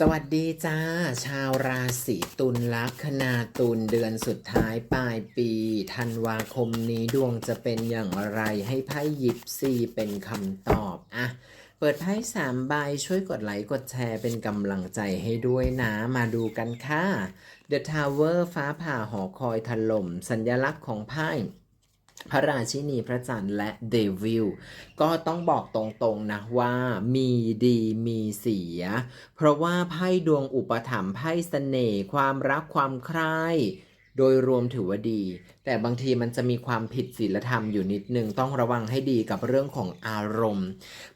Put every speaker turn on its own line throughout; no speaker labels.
สวัสดีจ้า ชาวราศีตุลลัคนาตุลเดือนสุดท้ายปลายปีธันวาคมนี้ดวงจะเป็นอย่างไรให้ไพ่ยิปซีเป็นคำตอบอะเปิดไพ่สามใบช่วยกดไลค์กดแชร์เป็นกำลังใจให้ด้วยนะ มาดูกันค่ะ The Tower ฟ้าผ่าหอคอยถล่มสัญลักษณ์ของไพ่ พระราชินีพระจันทร์และเดวิลก็ต้องบอกตรงๆนะว่ามีดีมีเสีย เพราะว่าไพ่ดวงอุปถัมภ์ไพ่เสน่ห์ความรักความใคร่ โดยรวมถือว่าดี แต่บางทีมันจะมีความผิดศีลธรรมอยู่นิดนึง ต้องระวังให้ดีกับเรื่องของอารมณ์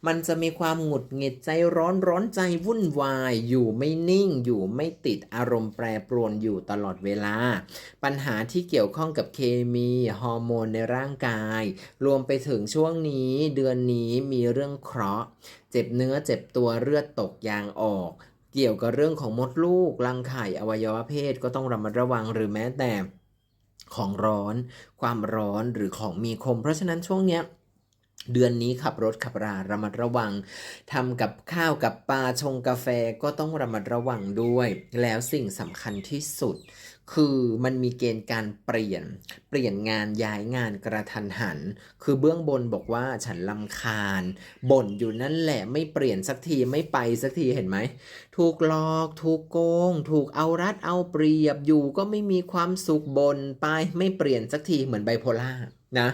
มันจะมีความหงุดหงิดใจร้อนร้อนใจวุ่นวาย อยู่ไม่นิ่ง อยู่ไม่ติดอารมณ์แปรปรวนอยู่ตลอดเวลา ปัญหาที่เกี่ยวข้องกับเคมีฮอร์โมนในร่างกาย รวมไปถึงช่วงนี้เดือนนี้มีเรื่องเคราะห์ เจ็บเนื้อเจ็บตัวเลือดตกยางออก เกี่ยวกับเรื่องของมดลูกรังไข่อวัยวะเพศก็ต้องระมัดระวังหรือแม้แต่ของร้อน ความร้อนหรือของมีคม เพราะฉะนั้นช่วงเนี้ยเดือนนี้ขับรถขับราระมัดระวังทำกับข้าวกับปลาชงกาแฟก็ต้องระมัดระวังด้วย แล้วสิ่งสำคัญที่สุด คือมันมีเกณฑ์การเปลี่ยน เปลี่ยนงานย้ายงานกระทันหัน คือเบื้องบนบอกว่าฉันลำคาญ บ่นอยู่นั่นแหละไม่เปลี่ยนสักทีไม่ไปสักทีเห็นไหม ถูกหลอก ถูกโกง ถูกเอารัดเอาเปรียบอยู่ก็ไม่มีความสุขบนไปไม่เปลี่ยนสักทีเหมือนไบโพล่า นะ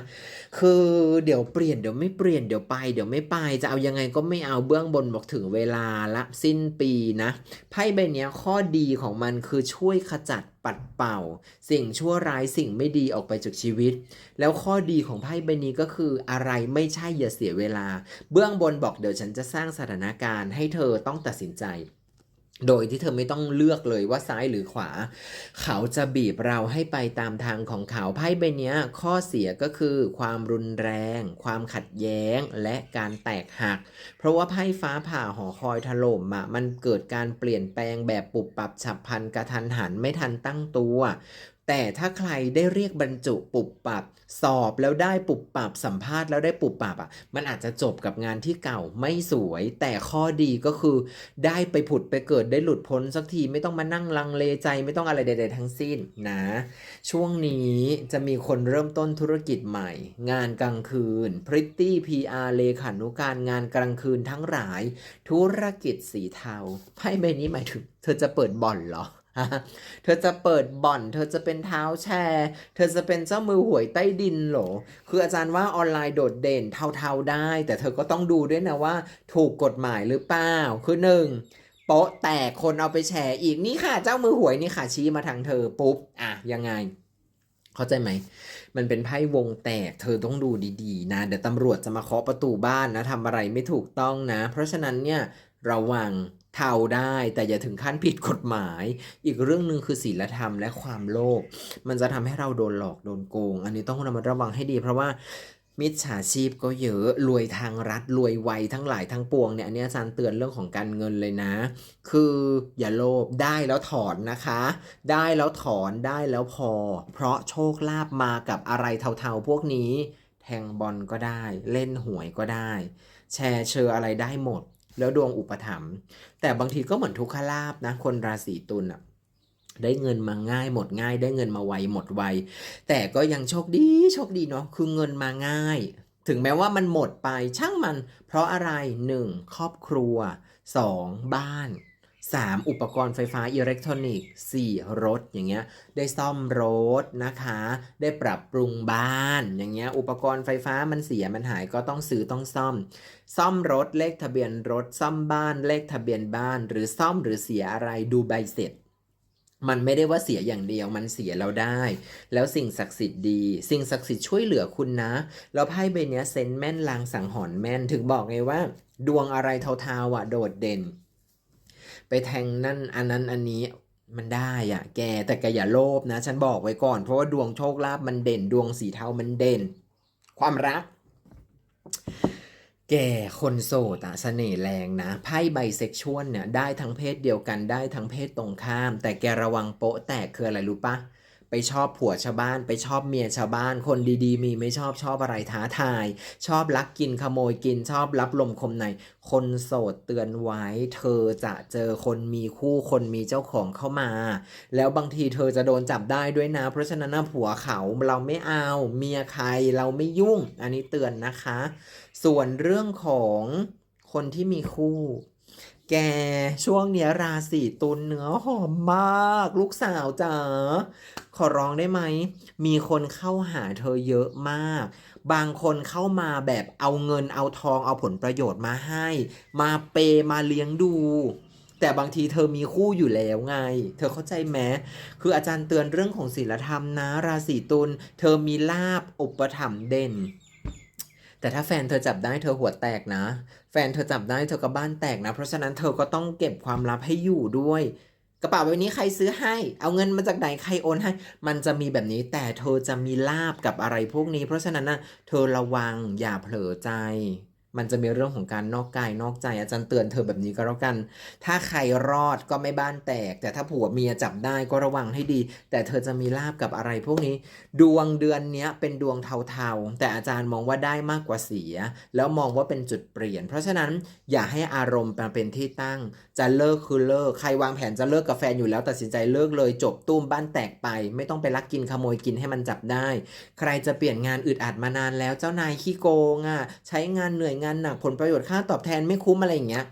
คือเดี๋ยวเปลี่ยนเดี๋ยวไม่เปลี่ยนเดี๋ยวไปเดี๋ยวไม่ไปจะเอายังไงก็ไม่เอาเบื้องบนบอกถึงเวลาละสิ้นปีนะไพ่ใบนี้ข้อดีของมันคือช่วยขจัดปัดเป่า สิ่งชั่วร้ายสิ่งไม่ดีออกไปจากชีวิต แล้วข้อดีของไพ่ใบนี้ก็คืออะไรไม่ใช่อย่าเสียเวลา เบื้องบนบอกเดี๋ยวฉันจะสร้างสถานการณ์ให้เธอต้องตัดสินใจ โดยที่เธอไม่ต้องเลือกเลยว่าซ้ายหรือขวา เขาจะบีบเราให้ไปตามทางของเขาไพ่ใบนี้ข้อเสียก็คือความรุนแรง ความขัดแย้งและการแตกหัก เพราะว่าไพ่ฟ้าผ่าหอคอยถล่มอะมันเกิดการเปลี่ยนแปลงแบบปุบปับฉับพลันกระทันหันไม่ทันตั้งตัว แต่ถ้าใครได้เรียกบรรจุปุบปับ สอบแล้วได้ปุบปับสัมภาษณ์แล้วได้ปุบปับอะมันอาจจะจบกับงานที่เก่าไม่สวย แต่ข้อดีก็คือ ได้ไปผุดไปเกิดได้หลุดพ้นสักทีไม่ต้องมานั่งลังเลใจไม่ต้องอะไรใด ๆ ทั้งสิ้นนะ ช่วงนี้จะมีคนเริ่มต้นธุรกิจใหม่ งานกลางคืนพริตตี้พีอาร์เลขานุการงานกลางคืนทั้งหลาย ธุรกิจสีเทาไพ่ใบนี้หมายถึง เธอจะเปิดบ่อนเหรอ เธอจะเปิดบ่อน เธอจะเป็นเท้าแชร์ เธอจะเป็นเจ้ามือหวยใต้ดินเหรอ คืออาจารย์ว่าออนไลน์โดดเด่นเท่าๆได้ แต่เธอก็ต้องดูด้วยนะว่า ถูกกฎหมายหรือเปล่า คือหนึ่งโป๊ะแตกคนเอาไปแชร์อีกนี่ค่ะ เจ้ามือหวยนี่ค่ะชี้มาทางเธอปุ๊บ อะยังไง เข้าใจไหม มันเป็นไพ่วงแตก เธอต้องดูดีๆ นะ เดี๋ยวตำรวจจะมาเคาะประตูบ้านนะทำอะไรไม่ถูกต้องนะ เพราะฉะนั้นเนี่ย ระวังเทาได้แต่อย่าถึงขั้นผิดกฎหมาย อีกเรื่องหนึ่งคือศีลธรรมและความโลภมันจะทำให้เราโดนหลอกโดนโกง อันนี้ต้องระมัดระวังให้ดี เพราะว่ามิจฉาชีพก็เยอะรวยทางรัฐรวยไวทั้งหลายทั้งปวงเนี่ยอันนี้อาจารย์เตือนเรื่องของการเงินเลยนะ คืออย่าโลภได้แล้วถอนนะคะ ได้แล้วถอนได้แล้วพอ เพราะโชคลาภมากับอะไรเทาๆพวกนี้ แทงบอลก็ได้ เล่นหวยก็ได้ แชร์เชอร์อะไรได้หมด แล้วดวงอุปถัมภ์แต่บางทีก็เหมือนทุกขลาบนะ คนราศีตุลอะได้เงินมาง่ายหมดง่าย ได้เงินมาไวหมดไว แต่ก็ยังโชคดีโชคดีเนาะคือเงินมาง่าย ถึงแม้ว่ามันหมดไปช่างมัน เพราะอะไร 1. ครอบครัว 2. บ้าน 3. อุปกรณ์ไฟฟ้าอิเล็กทรอนิกส์ 4. รถอย่างเงี้ยได้ซ่อมรถนะคะ ได้ปรับปรุงบ้านอย่างเงี้ยอุปกรณ์ไฟฟ้ามันเสียมันหายก็ต้องซื้อต้องซ่อม ซ่อมรถเลขทะเบียนรถซ่อมบ้านเลขทะเบียนบ้าน หรือซ่อมหรือเสียอะไรดูใบเสร็จมันไม่ได้ว่าเสียอย่างเดียวมันเสียเราได้ แล้วสิ่งศักดิ์สิทธิ์ดี สิ่งศักดิ์สิทธิ์ช่วยเหลือคุณนะ แล้วไพ่ใบเนี้ยเซนแม่นลางสังหรณ์แม่นถึงบอกไงว่า ดวงอะไรเทาๆอะโดดเด่น ไปแทงนั่นอันนั้นอันนี้มันได้อะแกแต่แกอย่าโลภนะ ฉันบอกไว้ก่อน เพราะว่าดวงโชคลาภมันเด่นดวงสีเทามันเด่น ความรัก แกคนโสดอะเสน่ห์แรงนะไพ่ไบเซ็กชวลเนี่ยได้ทั้งเพศเดียวกันได้ทั้งเพศตรงข้าม แต่แกระวังโป๊ะแตกคืออะไรรู้ปะ ไปชอบผัวชาวบ้าน ไปชอบเมียชาวบ้าน คนดีๆ มีไม่ชอบชอบอะไรท้าทาย ชอบลักกินขโมยกินชอบรับลมคมใน คนโสดเตือนไว้ เธอจะเจอคนมีคู่คนมีเจ้าของเข้ามา แล้วบางทีเธอจะโดนจับได้ด้วยนะ เพราะฉะนั้นผัวเขาเราไม่เอาเมียใครเราไม่ยุ่ง อันนี้เตือนนะคะ ส่วนเรื่องของคนที่มีคู่ แกช่วงเนี้ยราศีตุลเนื้อหอมมาก ลูกสาวจ๋าขอร้องได้ไหม มีคนเข้าหาเธอเยอะมาก บางคนเข้ามาแบบเอาเงินเอาทองเอาผลประโยชน์มาให้ มาเปย์มาเลี้ยงดู แต่บางทีเธอมีคู่อยู่แล้วไง เธอเข้าใจไหมคืออาจารย์เตือนเรื่องของศีลธรรมนะ ราศีตุลเธอมีลาบอุปถัมภ์เด่น แต่ถ้าแฟนเธอจับได้เธอหัวแตกนะ แฟนเธอจับได้เธอก็บ้านแตกนะ เพราะฉะนั้นเธอก็ต้องเก็บความลับให้อยู่ด้วย กระเป๋าใบนี้ใครซื้อให้ เอาเงินมาจากไหนใครโอนให้ มันจะมีแบบนี้แต่เธอจะมีลาบกับอะไรพวกนี้ เพราะฉะนั้นนะเธอระวังอย่าเผลอใจ มันจะมีเรื่องของการนอกกายนอกใจอาจารย์เตือนเธอแบบนี้ก็แล้วกัน ถ้าใครรอดก็ไม่บ้านแตก แต่ถ้าผัวเมียจับได้ก็ระวังให้ดี แต่เธอจะมีลาบกับอะไรพวกนี้ ดวงเดือนนี้เป็นดวงเทาๆ แต่อาจารย์มองว่าได้มากกว่าเสีย แล้วมองว่าเป็นจุดเปลี่ยน เพราะฉะนั้นอย่าให้อารมณ์มาเป็นที่ตั้งจะเลิกคือเลิก ใครวางแผนจะเลิกกับแฟนอยู่แล้วตัดสินใจเลิกเลยจบตุ้มบ้านแตกไป ไม่ต้องไปลักกินขโมยกินให้มันจับได้ ใครจะเปลี่ยนงานอึดอัดมานานแล้วเจ้านายขี้โกงอะใช้งานเหนื่อยงานหนักผลประโยชน์ค่าตอบแทนไม่คุ้มอะไรอย่างเงี้ย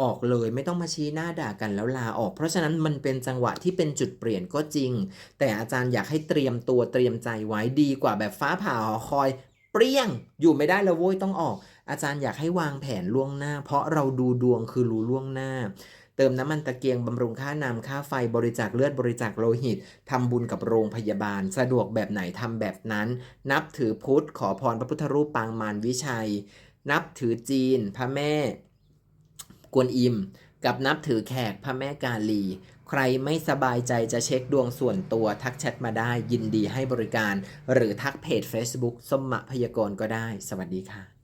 ออกเลยไม่ต้องมาชี้หน้าด่ากันแล้วลาออก เพราะฉะนั้นมันเป็นจังหวะที่เป็นจุดเปลี่ยนก็จริง แต่อาจารย์อยากให้เตรียมตัวเตรียมใจไว้ดีกว่าแบบฟ้าผ่าหอคอย เปรี้ยง อยู่ไม่ได้แล้วโว้ยต้องออก อาจารย์อยากให้วางแผนล่วงหน้า เพราะเราดูดวงคือรู้ล่วงหน้า เติมน้ำมันตะเกียงบำรุงค่าน้ำค่าไฟบริจาคเลือดบริจาคโลหิตทำบุญกับโรงพยาบาล สะดวกแบบไหนทำแบบนั้น นับถือพุทธ ขอพรพระพุทธรูปปางมารวิชัย นับถือจีน พระแม่ กวนอิม กับนับถือแขกพระแม่กาลีใครไม่สบายใจจะเช็คดวงส่วนตัวทักแชทมาได้ยินดีให้บริการ หรือทักเพจ Facebook สมมะพยากรณ์ก็ได้ สวัสดีค่ะ